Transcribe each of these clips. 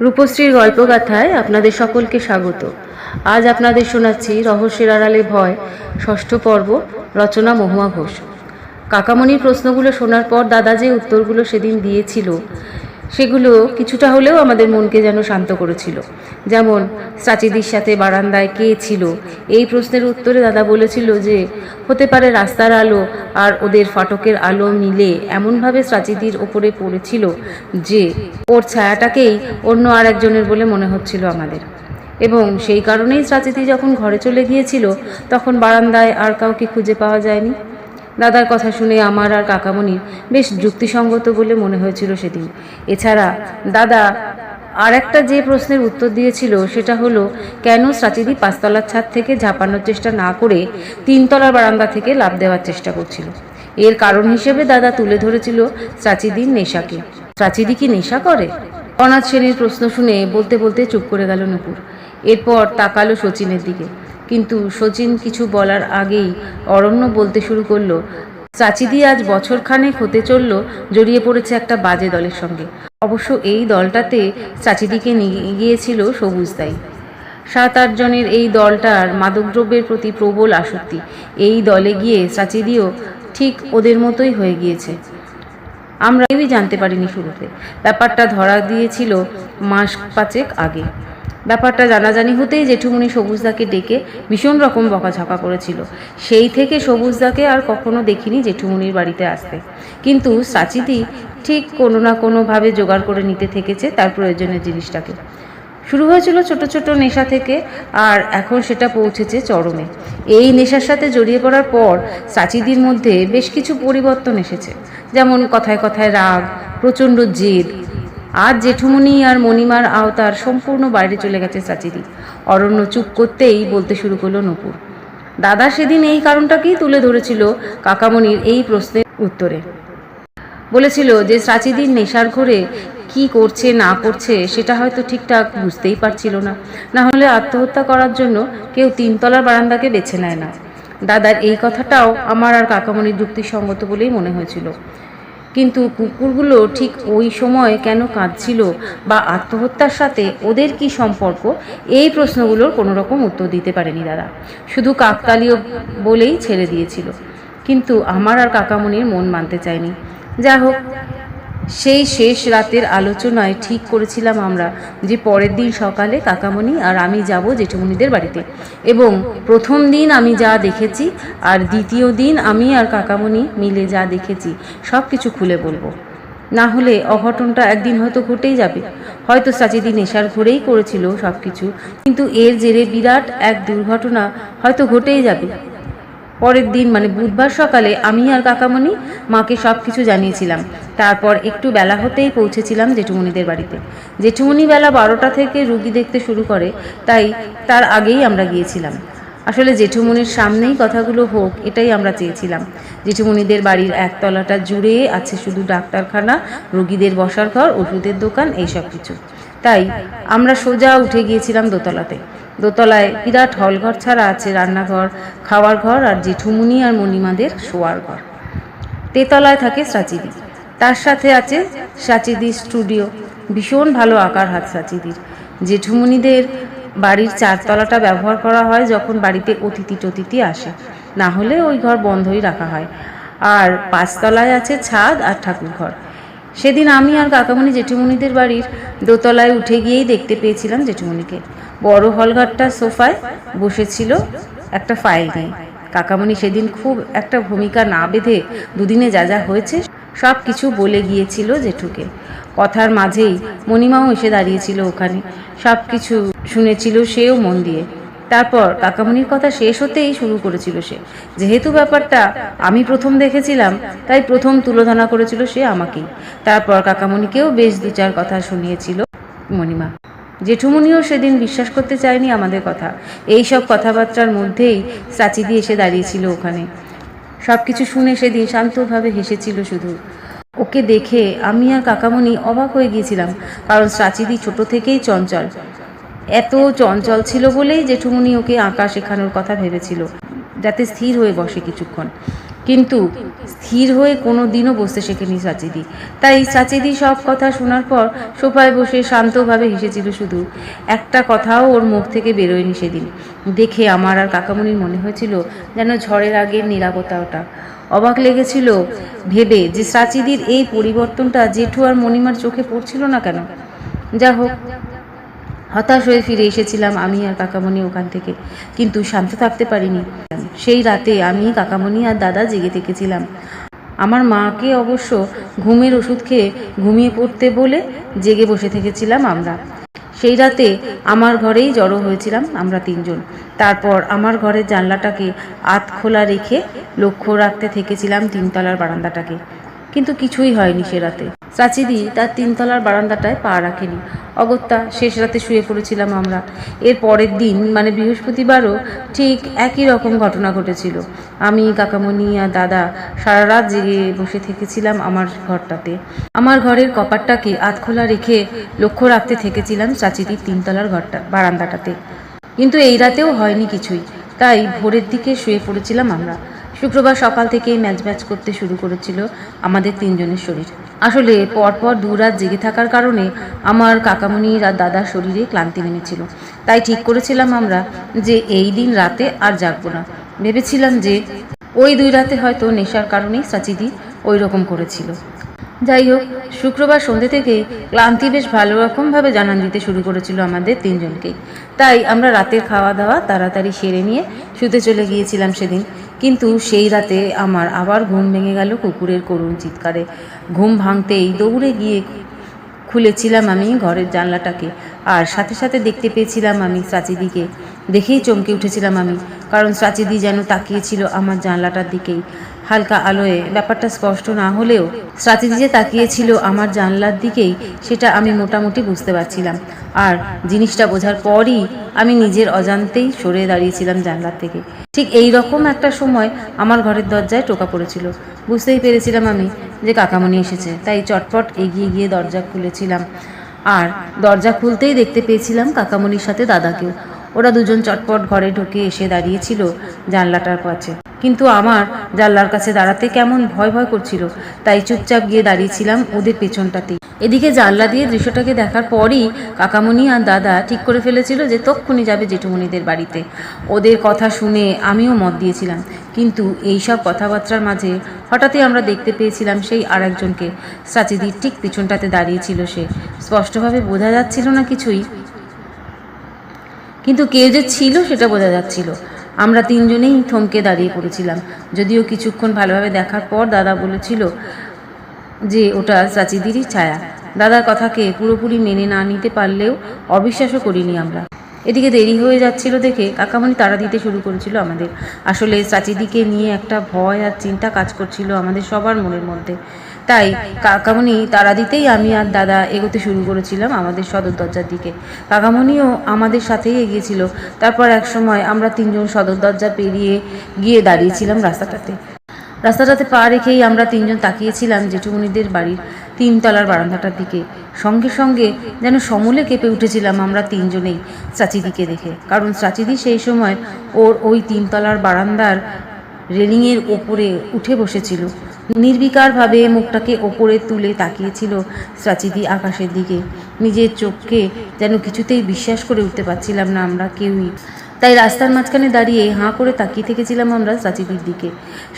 রূপশ্রীর গল্পগাথায় আপনাদের সকলকে স্বাগত। আজ আপনাদের শোনাচ্ছি রহস্যের আড়ালে ভয়, ষষ্ঠ পর্ব, রচনা মহুয়া ঘোষ। কাকামণির প্রশ্নগুলো শোনার পর দাদা যে উত্তরগুলো সেদিন দিয়েছিল সেগুলো কিছুটা হলেও আমাদের মনকে যেন শান্ত করেছিল। যেমন চাচিদির সাথে বারান্দায় কে ছিল? এই প্রশ্নের উত্তরে দাদা বলেছিল যে, হতে পারে রাস্তার আলো আর ওদের ফাটকের আলো মিলে এমনভাবে চাচিদির ওপরে পড়েছিল যে, ওর ছায়াটাকেই অন্য আর একজনের বলে মনে হচ্ছিল আমাদের। এবং সেই কারণেই চাচিদি যখন ঘরে চলে গিয়েছিল, তখন বারান্দায় আর কাউকে খুঁজে পাওয়া যায়নি। দাদার কথা শুনে আমার আর কাকামণির বেশ যুক্তিসঙ্গত বলে মনে হয়েছিল সেদিন। এছাড়া দাদা আর একটা যে প্রশ্নের উত্তর দিয়েছিল সেটা হলো, কেন প্রাচীদি পাঁচতলার ছাদ থেকে ঝাঁপানোর চেষ্টা না করে তিনতলার বারান্দা থেকে লাভ দেওয়ার চেষ্টা করছিল। এর কারণ হিসেবে দাদা তুলে ধরেছিল প্রাচীদির নেশাকে। প্রাচীদি কি নেশা করে? অনাথ শ্রেণির প্রশ্ন শুনে বলতে বলতে চুপ করে গেল নুপুর। এরপর তাকালো শচীনের দিকে। কিন্তু শচীন কিছু বলার আগেই অরণ্য বলতে শুরু করল, চাচিদি আজ বছর খানেক হতে চলল, জড়িয়ে পড়েছে একটা বাজে দলের সঙ্গে। অবশ্য এই দলটাতে চাচিদিকে নিয়ে গিয়েছিল সবুজ দাই। সাত আট জনের এই দলটার মাদকদ্রব্যের প্রতি প্রবল আসক্তি। এই দলে গিয়ে চাচিদিও ঠিক ওদের মতোই হয়ে গিয়েছে। আমরা কেউই জানতে পারিনি শুরুতে। ব্যাপারটা ধরা দিয়েছিল মাস পাঁচেক আগে। ব্যাপারটা জানাজানি হতেই জেঠুমণি সবুজদাকে ডেকে ভীষণ রকম বকাঝকা করেছিল। সেই থেকে সবুজদাকে আর কখনো দেখিনি জেঠুমণির বাড়িতে আসতে। কিন্তু সাচিদি ঠিক কোনো না কোনোভাবে জোগাড় করে নিতে থেকেছে তার প্রয়োজনের জিনিসটাকে। শুরু হয়েছিল ছোট ছোট নেশা থেকে আর এখন সেটা পৌঁছেছে চরমে। এই নেশার সাথে জড়িয়ে পড়ার পর সাচিদির মধ্যে বেশ কিছু পরিবর্তন এসেছে। যেমন কথায় কথায় রাগ, প্রচণ্ড জেদ আজ জেঠুমণি আর মণিমার আওতার সম্পূর্ণ বাইরে চলে গেছে চাচিদি। অরণ্য চুপ করতেই বলতে শুরু করল নপুর। দাদা সেদিন এই কারণটাকেই তুলে ধরেছিল কাকামণির এই প্রশ্নের উত্তরে। বলেছিল যে চাচিদির নেশার ঘরে কি করছে, না করছে, সেটা হয়তো ঠিকঠাক বুঝতেই পারছিল না। না হলে আত্মহত্যা করার জন্য কেউ তিনতলার বারান্দাকে বেছে নেয় না। দাদার এই কথাটাও আমার আর কাকামণির যুক্তিসঙ্গত বলেই মনে হয়েছিল। কিন্তু কুকুরগুলো ঠিক ওই সময় কেন কাঁদছিল বা আত্মহত্যার সাথে ওদের কি সম্পর্ক? এই প্রশ্নগুলোর কোনো রকম উত্তর দিতে পারেনি দাদা। শুধু কাকতালীয় বলেই ছেড়ে দিয়েছিল। কিন্তু আমার আর কাকামণির মন মানতে চায়নি। যা হোক সেই শেষ রাতের আলোচনায় ঠিক করেছিলাম আমরা যে পরের দিন সকালে কাকামণি আর আমি যাব জেঠুমণিদের বাড়িতে। এবং প্রথম দিন আমি যা দেখেছি আর দ্বিতীয় দিন আমি আর কাকামণি মিলে যা দেখেছি সব কিছু খুলে বলব। না হলে অঘটনটা একদিন হয়তো ঘটেই যাবে। হয়তো সাচিদি নেশার ঘরেই করেছিল সব কিছু কিন্তু এর জেরে বিরাট এক দুর্ঘটনা হয়তো ঘটেই যাবে। পরের দিন মানে বুধবার সকালে, আমি আর কাকামণি মাকে সব কিছু জানিয়েছিলাম। তারপর একটু বেলা হতেই পৌঁছেছিলাম জেঠুমণিদের বাড়িতে। জেঠুমণি বেলা বারোটা থেকে রুগী দেখতে শুরু করে, তাই তার আগেই আমরা গিয়েছিলাম। আসলে জেঠুমণির সামনেই কথাগুলো হোক, এটাই আমরা চেয়েছিলাম। জেঠুমণিদের বাড়ির একতলাটা জুড়ে আছে শুধু ডাক্তারখানা, রুগীদের বসার ঘর, ওষুধের দোকান, এইসব কিছু। তাই আমরা সোজা উঠে গিয়েছিলাম দোতলাতে। দোতলায় বিরাট হলঘর ছাড়া আছে রান্নাঘর, খাওয়ার ঘর আর জেঠুমুনি আর মণিমাদের শোয়ার ঘর। তেতলায় থাকে সাচিদি। তার সাথে আছে সাচিদি স্টুডিও। ভীষণ ভালো আকার হাত সাচিদির। জেঠুমুনিদের বাড়ির চারতলাটা ব্যবহার করা হয় যখন বাড়িতে অতিথি টতিথি আসে। না হলে ওই ঘর বন্ধই রাখা হয়। আর পাঁচতলায় আছে ছাদ আর ঠাকুর ঘর সেদিন আমি আর কাকামণি জেঠুমণিদের বাড়ির দোতলায় উঠে গিয়েই দেখতে পেয়েছিলাম জেঠুমণিকে। বড় হলঘরটার সোফায় বসেছিল একটা ফাইল নিয়ে। কাকামণি সেদিন খুব একটা ভূমিকা না বেঁধে দুদিনে যা যা হয়েছে সব কিছু বলে গিয়েছিল জেঠুকে। কথার মাঝেই মণিমাও এসে দাঁড়িয়েছিল ওখানে। সব কিছু শুনেছিল সেও মন দিয়ে। তারপর কাকামণির কথা শেষ হতেই শুরু করেছিল সে। যেহেতু ব্যাপারটা আমি প্রথম দেখেছিলাম, তাই প্রথম তুলোধনা করেছিল সে আমাকেই তারপর কাকামণিকেও বেশ দু চার কথা শুনিয়েছিল মণিমা। জেঠুমণিও সেদিন বিশ্বাস করতে চায়নি আমাদের কথা। এই সব কথাবার্তার মধ্যেই চাচিদি এসে দাঁড়িয়েছিল ওখানে। সব কিছু শুনে সেদিন শান্তভাবে হেসেছিল শুধু। ওকে দেখে আমি আর কাকামণি অবাক হয়ে গিয়েছিলাম, কারণ চাচিদি ছোট থেকেই চঞ্চল। এত চঞ্চল ছিল বলেই জেঠুমনি ওকে আঁকা শেখানোর কথা ভেবেছিল, যাতে স্থির হয়ে বসে কিছুক্ষণ। কিন্তু স্থির হয়ে কোনো দিনও বসতে শেখেনি সাচিদি। তাই সাচিদি সব কথা শোনার পর সোফায় বসে শান্তভাবে হেসেছিল শুধু, একটা কথাও ওর মুখ থেকে বেরোয়নি সেদিন। দেখে আমার আর কাকামণির মনে হয়েছিল যেন ঝড়ের আগের নিরাপত্তা ওটা অবাক লেগেছিল ভেবে যে সাচিদির এই পরিবর্তনটা জেঠু আর মণিমার চোখে পড়ছিল না কেন। যা হোক হতাশ হয়ে ফিরে এসেছিলাম আমি আর কাকামণি ওখান থেকে। কিন্তু শান্ত থাকতে পারিনি। সেই রাতে আমি, কাকামণি আর দাদা জেগে থেকেছিলাম। আমার মাকে অবশ্য ঘুমের ওষুধ খেয়ে ঘুমিয়ে পড়তে বলে জেগে বসে থেকেছিলাম আমরা। সেই রাতে আমার ঘরেই জড়ো হয়েছিলাম আমরা তিনজন। তারপর আমার ঘরের জানলাটাকে আত খোলা রেখে লক্ষ্য রাখতে থেকেছিলাম তিনতলার বারান্দাটাকে। কিন্তু কিছুই হয়নি সে রাতে। চাচিদি তার তিনতলার বারান্দাটায় পা রাখেনি। অগত্যা শেষ রাতে শুয়ে পড়েছিলাম আমরা। এর পরের দিন মানে বৃহস্পতিবারও, ঠিক একই রকম ঘটনা ঘটেছিল। আমি, কাকামণি আর দাদা সারা রাত জেগে বসে থেকেছিলাম আমার ঘরটাতে। আমার ঘরের কপাটটাকে আতখোলা রেখে লক্ষ্য রাখতে থেকেছিলাম চাচিদির তিনতলার ঘরটা, বারান্দাটাতে। কিন্তু এই রাতেও হয়নি কিছুই। তাই ভোরের দিকে শুয়ে পড়েছিলাম আমরা। শুক্রবার সকাল থেকেই ম্যাচ ম্যাচ করতে শুরু করেছিল আমাদের তিনজনের শরীর। আসলে পরপর দু রাত জেগে থাকার কারণে আমার কাকামণির আর দাদার শরীরে ক্লান্তি নেমেছিল। তাই ঠিক করেছিলাম আমরা যে এই দিন রাতে আর জাগবো না। ভেবেছিলাম যে ওই দুই রাতে হয়তো নেশার কারণেই সাচিদি ওই রকম করেছিল। যাই হোক, শুক্রবার সন্ধ্যে থেকে ক্লান্তি বেশ ভালো রকমভাবে জানান দিতে শুরু করেছিল আমাদের তিনজনকেই। তাই আমরা রাতের খাওয়া দাওয়া তাড়াতাড়ি সেরে নিয়ে শুতে চলে গিয়েছিলাম সেদিন। কিন্তু সেই রাতে আমার আবার ঘুম ভেঙে গেল কুকুরের করুণ চিৎকারে। ঘুম ভাঙতেই দৌড়ে গিয়ে খুলেছিলাম আমি ঘরের জানলাটাকে, আর সাথে সাথে দেখতে পেয়েছিলাম আমি চাচিদিকে। দেখেই চমকে উঠেছিলাম আমি, কারণ চাচিদি যেন তাকিয়েছিল আমার জানলাটার দিকেই। হালকা আলোয় ব্যাপারটা স্পষ্ট না হলেও চাচিদি যে তাকিয়েছিল আমার জানলার দিকেই, সেটা আমি মোটামুটি বুঝতে পারছিলাম। আর জিনিসটা বোঝার পরই আমি নিজের অজান্তেই সরে দাঁড়িয়েছিলাম জানলার থেকে। ঠিক এই রকম একটা সময় আমার ঘরের দরজায় টোকা পড়েছিল। বুঝতেই পেরেছিলাম আমি যে কাকামণি এসেছে, তাই চটপট এগিয়ে গিয়ে দরজা খুলেছিলাম। আর দরজা খুলতেই দেখতে পেয়েছিলাম কাকামণির সাথে দাদাকেও। ওরা দুজন চটপট ঘরে ঢুকে এসে দাঁড়িয়েছিল জানলাটার কাছে কিন্তু আমার জানলার কাছে দাঁড়াতে কেমন ভয় ভয় করছিল। তাই চুপচাপ গিয়ে দাঁড়িয়েছিলাম ওদের পেছনটাতেই এদিকে জানলা দিয়ে দৃশ্যটাকে দেখার পরই কাকামণি আর দাদা ঠিক করে ফেলেছিল যে তক্ষুনি যাবে জেঠুমণিদের বাড়িতে। ওদের কথা শুনে আমিও মত দিয়েছিলাম। কিন্তু এই সব কথাবার্তার মাঝে হঠাৎই আমরা দেখতে পেয়েছিলাম সেই আর একজনকে সাচিদির ঠিক পিছনটাতে দাঁড়িয়েছিল সে। স্পষ্টভাবে বোঝা যাচ্ছিল না কিছুই। কিন্তু কেউ যে ছিল সেটা বোঝা যাচ্ছিল। আমরা তিনজনেই থমকে দাঁড়িয়ে পড়েছিলাম। যদিও কিছুক্ষণ ভালোভাবে দেখার পর দাদা বলেছিল যে ওটা চাচিদিরই ছায়া। দাদার কথাকে পুরোপুরি মেনে না নিতে পারলেও অবিশ্বাসও করিনি আমরা। এদিকে দেরি হয়ে যাচ্ছিল দেখে কাকামণি তাড়া দিতে শুরু করেছিল আমাদের। আসলে চাচিদিকে নিয়ে একটা ভয় আর চিন্তা কাজ করছিল আমাদের সবার মনের মধ্যে। তাই কাকামণি তারা দিতেই আমি আর দাদা এগোতে শুরু করেছিলাম আমাদের সদর দরজার দিকে। কাকামণিও আমাদের সাথেই এগিয়েছিল। তারপর এক সময় আমরা তিনজন সদর দরজা পেরিয়ে গিয়ে দাঁড়িয়েছিলাম রাস্তাটাতে। রাস্তাটাতে পা রেখেই আমরা তিনজন তাকিয়েছিলাম জেঠুমণিদের বাড়ির তিনতলার বারান্দাটার দিকে। সঙ্গে সঙ্গে যেন সমূলে কেঁপে উঠেছিলাম আমরা তিনজনেই চাচিদিকে দেখে। কারণ চাচিদি সেই সময় ওর ওই তিনতলার বারান্দার রেলিংয়ের ওপরে উঠে বসেছিল। নির্বিকারভাবে মুখটাকে ওপরে তুলে তাকিয়েছিল চাচিদি আকাশের দিকে। নিজের চোখকে যেন কিছুতেই বিশ্বাস করে উঠতে পারছিলাম না আমরা কেউই। তাই রাস্তার মাঝখানে দাঁড়িয়ে হাঁ করে তাকিয়ে থেকেছিলাম আমরা চাচিদির দিকে।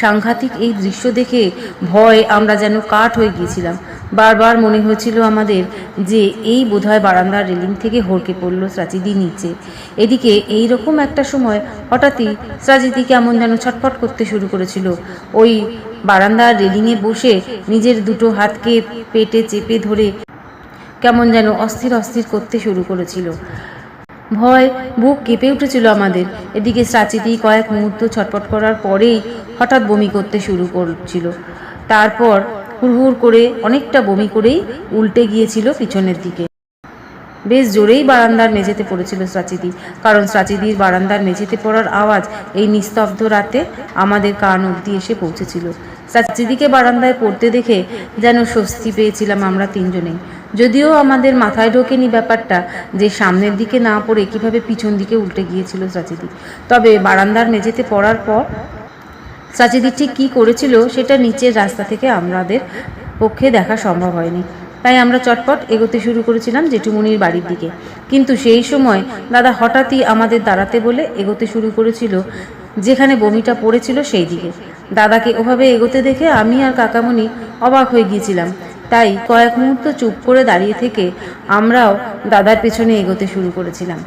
সাংঘাতিক এই দৃশ্য দেখে ভয় আমরা যেন কাঠ হয়ে গিয়েছিলাম। বারবার মনে হয়েছিল আমাদের যে এই বোধহয় বারান্দার রেলিং থেকে হড়কে পড়ল চাচিদি নিচে। এদিকে এই রকম একটা সময় হঠাৎই চাচিদি কেমন যেন ছটফট করতে শুরু করেছিল। ওই বারান্দার রেলিংয়ে বসে নিজের দুটো হাতকে পেটে চেপে ধরে কেমন যেন অস্থির অস্থির করতে শুরু করেছিল। ভয় বুক কেঁপে উঠেছিল আমাদের। এদিকে সাচিদি কয়েক মুহূর্ত ছটপট করার পরেই হঠাৎ বমি করতে শুরু করছিল। তারপর হুড়হুড় করে অনেকটা বমি করেই উল্টে গিয়েছিল পিছনের দিকে। বেশ জোরেই বারান্দার মেঝেতে পড়েছিল সাচিদি কারণ সাচিদির বারান্দার মেঝেতে পড়ার আওয়াজ এই নিস্তব্ধ রাতে আমাদের কান অবধি এসে পৌঁছেছিল। সাচিদিকে বারান্দায় পড়তে দেখে যেন স্বস্তি পেয়েছিলাম আমরা তিনজনেই যদিও আমাদের মাথায় ঢোকেনি ব্যাপারটা যে সামনের দিকে না পড়ে কীভাবে পিছন দিকে উল্টে গিয়েছিল সাচিদি তবে বারান্দার মেঝেতে পড়ার পর চাচিদি ঠিক কী করেছিল সেটা নিচের রাস্তা থেকে আমাদের পক্ষে দেখা সম্ভব হয়নি। তাই আমরা চটপট এগোতে শুরু করেছিলাম জেঠুমনির বাড়ির দিকে। কিন্তু সেই সময় দাদা হঠাৎই আমাদের দাঁড়াতে বলে এগোতে শুরু করেছিল যেখানে বমিটা পড়েছিল সেই দিকে দাদাকে ওভাবে এগোতে দেখে আমি আর কাকামণি অবাক হয়ে গিয়েছিলাম। তাই কয়েক মুহূর্ত চুপ করে দাঁড়িয়ে থেকে আমরাও দাদার পেছনে এগোতে শুরু করেছিলাম।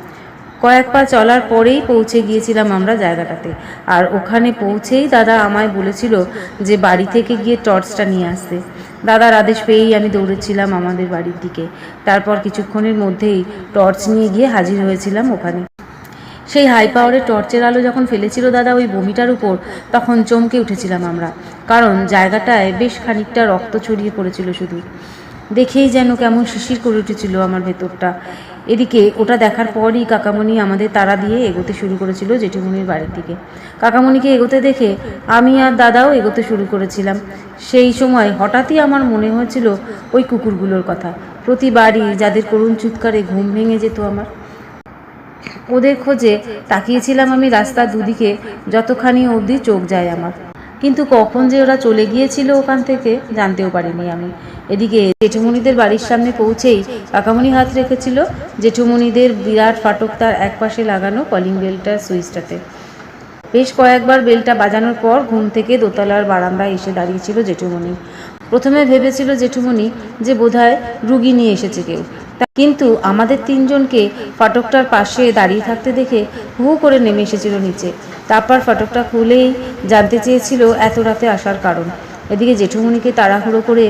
কয়েক পা চলার পরেই পৌঁছে গিয়েছিলাম আমরা জায়গাটাতে। আর ওখানে পৌঁছেই দাদা আমায় বলেছিল যে বাড়ি থেকে গিয়ে টর্চটা নিয়ে আসতে। দাদার আদেশ পেয়েই আমি দৌড়েছিলাম আমাদের বাড়ির দিকে। তারপর কিছুক্ষণের মধ্যেই টর্চ নিয়ে গিয়ে হাজির হয়েছিলাম ওখানে। সেই হাই পাওয়ারের টর্চের আলো যখন ফেলেছিল দাদা ওই বমিটার উপর, তখন চমকে উঠেছিলাম আমরা। কারণ জায়গাটায় বেশ খানিকটা রক্ত ছড়িয়ে পড়েছিল শুধু। দেখেই যেন কেমন শিশির করে উঠেছিল আমার ভেতরটা। এদিকে ওটা দেখার পরই কাকামণি আমাদের তাড়া দিয়ে এগোতে শুরু করেছিল জেঠিমণির বাড়ির দিকে। কাকামণিকে এগোতে দেখে আমি আর দাদাও এগোতে শুরু করেছিলাম। সেই সময় হঠাৎই আমার মনে হয়েছিল ওই কুকুরগুলোর কথা। প্রতিবারই যাদের করুণ চিৎকারে ঘুম ভেঙে যেত আমার। ওদের খোঁজে তাকিয়েছিলাম আমি রাস্তার দুদিকে, যতখানি অবধি চোখ যায় আমার। কিন্তু কখন যে ওরা চলে গিয়েছিল ওখান থেকে জানতেও পারিনি আমি। এদিকে জেঠুমণিদের বাড়ির সামনে পৌঁছেই কাকামণি হাত রেখেছিল জেঠুমণিদের বিরাট ফাটক তার একপাশে লাগানো কলিং বেলটার সুইচটাতে। বেশ কয়েকবার বেলটা বাজানোর পর ঘুম থেকে দোতলার বারান্দায় এসে দাঁড়িয়েছিল জেঠুমণি। প্রথমে ভেবেছিল জেঠুমণি যে বোধহয় রুগী নিয়ে এসেছে কেউ। কিন্তু আমাদের তিনজনকে ফাটকটার পাশে দাঁড়িয়ে থাকতে দেখে হু করে নেমে এসেছিল নিচে। তারপর ফাটকটা খুলেই জানতে চেয়েছিল এত রাতে আসার কারণ। এদিকে জেঠুমণিকে তাড়াহুড়ো করে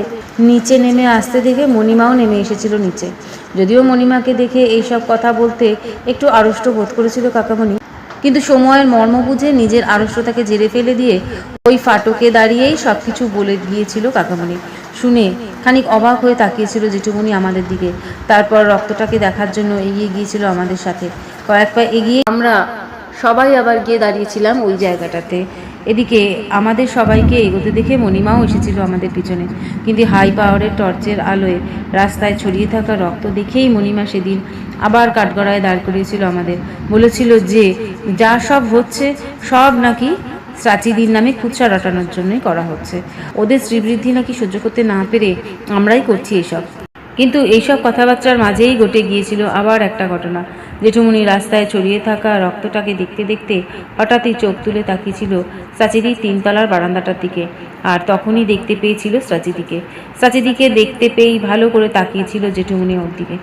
নিচে নেমে আসতে দেখে মণিমাও নেমে এসেছিল নিচে। যদিও মণিমাকে দেখে এইসব কথা বলতে একটু আড়ষ্ট বোধ করেছিল কাকামণি, কিন্তু সময়ের মর্ম বুঝে নিজের আড়ষ্টতাকে জেরে ফেলে দিয়ে ওই ফাটকে দাঁড়িয়েই সব কিছু বলে গিয়েছিল কাকামণি। শুনে খানিক অবাক হয়ে তাকিয়েছিল জেঠুমণি আমাদের দিকে। তারপর রক্তটাকে দেখার জন্য এগিয়ে গিয়েছিল আমাদের সাথে। কয়েক পা এগিয়ে আমরা সবাই আবার গিয়ে দাঁড়িয়েছিলাম ওই জায়গাটাতে। এদিকে আমাদের সবাইকে এগোতে দেখে মণিমাও এসেছিল আমাদের পিছনে। কিন্তু হাই পাওয়ারের টর্চের আলোয় রাস্তায় ছড়িয়ে থাকা রক্ত দেখেই মণিমা সেদিন আবার কাঠগড়ায় দাঁড় করিয়েছিল আমাদের। বলেছিল যে, যা সব হচ্ছে, সব নাকি প্রাচীদির নামে খুচরা রটানোর জন্যই করা হচ্ছে। ওদের শ্রীবৃদ্ধি নাকি সহ্য করতে না পেরে আমরাই করছি এসব। কিন্তু এইসব কথাবার্তার মাঝেই ঘটে গিয়েছিল আবার একটা ঘটনা। জেঠুমনি রাস্তায় ছড়িয়ে থাকা রক্তটাকে দেখতে দেখতে হঠাৎই চোখ তুলে তাকিয়েছিল সাচিদির তিনতলার বারান্দাটার দিকে, আর তখনই দেখতে পেয়েছিল সাচিদিকে সাচিদিকে দেখতে পেয়েই ভালো করে তাকিয়েছিল জেঠুমনি ওর দিকে।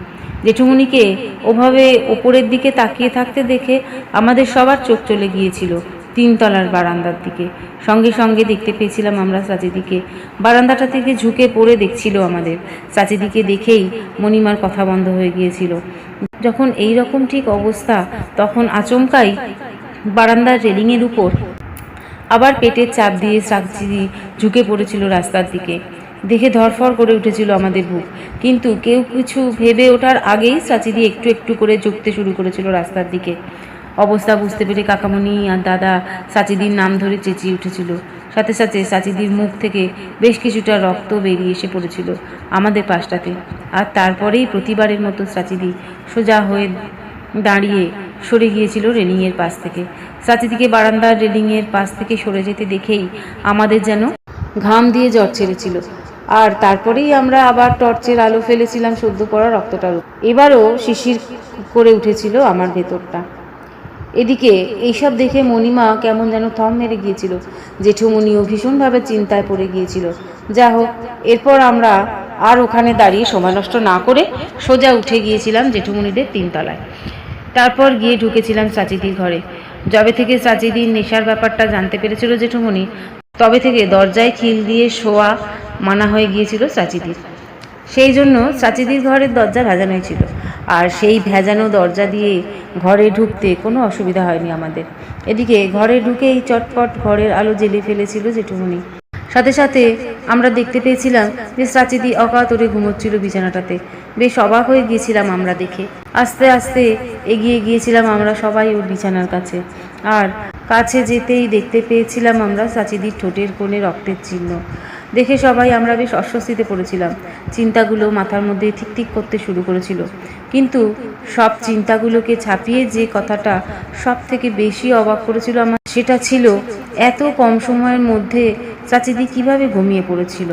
জেঠুমনিকে ওভাবে ওপরের দিকে তাকিয়ে থাকতে দেখে আমাদের সবার চোখ চলে গিয়েছিল। তিনতলার বারান্দার দিকে। সঙ্গে সঙ্গে দেখতে পেয়েছিলাম আমরা সাচিদিকে বারান্দাটা থেকে ঝুঁকে পড়ে দেখছিল আমাদের। সাচিদিকে দেখেই মণিমার কথা বন্ধ হয়ে গিয়েছিল। যখন এই রকম ঠিক অবস্থা, তখন আচমকাই বারান্দার রেলিংয়ের উপর আবার পেটের চাপ দিয়ে সাচিদি ঝুঁকে পড়েছিল রাস্তার দিকে। দেখে ধরফর করে উঠেছিল আমাদের বুক। কিন্তু কেউ কিছু ভেবে ওঠার আগেই সাচিদি একটু একটু করে ঝুঁকতে শুরু করেছিল রাস্তার দিকে। অবস্থা বুঝতে পেরে কাকামণি আর দাদা সাচিদির নাম ধরে চেঁচিয়ে উঠেছিল। সাথে সাথে সাচিদির মুখ থেকে বেশ কিছুটা রক্ত বেরিয়ে এসে পড়েছিল আমাদের পাশটাতে। আর তারপরেই প্রতিবারের মতো সাচিদি সোজা হয়ে দাঁড়িয়ে সরে গিয়েছিল রেলিংয়ের পাশ থেকে। সাচিদিকে বারান্দার রেলিংয়ের পাশ থেকে সরে যেতে দেখেই আমাদের যেন ঘাম দিয়ে জ্বর ছেড়েছিল। আর তারপরেই আমরা আবার টর্চের আলো ফেলেছিলাম সদ্য পড়া রক্তটার এবারও শিশির করে উঠেছিল আমার ভেতরটা। এদিকে এইসব দেখে মণিমা কেমন যেন থম মেরে গিয়েছিল। জেঠুমণিও ভীষণভাবে চিন্তায় পড়ে গিয়েছিল। যা হোক, এরপর আমরা আর ওখানে দাঁড়িয়ে সময় নষ্ট না করে সোজা উঠে গিয়েছিলাম জেঠুমণিদের তিনতলায়। তারপর গিয়ে ঢুকেছিলাম সাচিদির ঘরে। যবে থেকে সাচিদির নেশার ব্যাপারটা জানতে পেরেছিল জেঠুমণি, তবে থেকে দরজায় খিল দিয়ে শোয়া মানা হয়ে গিয়েছিল সাচিদির সেই জন্য চাচিদির ঘরের দরজা ভেজানোই ছিল। আর সেই ভেজানো দরজা দিয়ে ঘরে ঢুকতে কোনো অসুবিধা হয়নি আমাদের। এদিকে ঘরে ঢুকেই চটপট ঘরের আলো জ্বেলে ফেলেছিল জেঠুমনি সাথে সাথে আমরা দেখতে পেয়েছিলাম যে সাচিদি অকাতরে ঘুমোচ্ছিল বিছানাটাতে। বেশ অবাক হয়ে গিয়েছিলাম আমরা দেখে। আস্তে আস্তে এগিয়ে গিয়েছিলাম আমরা সবাই ওর বিছানার কাছে। আর কাছে যেতেই দেখতে পেয়েছিলাম আমরা সাচিদির ঠোঁটের কোণে রক্তের চিহ্ন। দেখে সবাই আমরা বেশ অস্বস্তিতে পড়েছিলাম। চিন্তাগুলো মাথার মধ্যে ঠিক ঠিক করতে শুরু করেছিল। কিন্তু সব চিন্তাগুলোকে ছাপিয়ে যে কথাটা সব থেকে বেশি অবাক করেছিল আমার, সেটা ছিল, এত কম সময়ের মধ্যে চাচিদি কীভাবে ঘুমিয়ে পড়েছিল?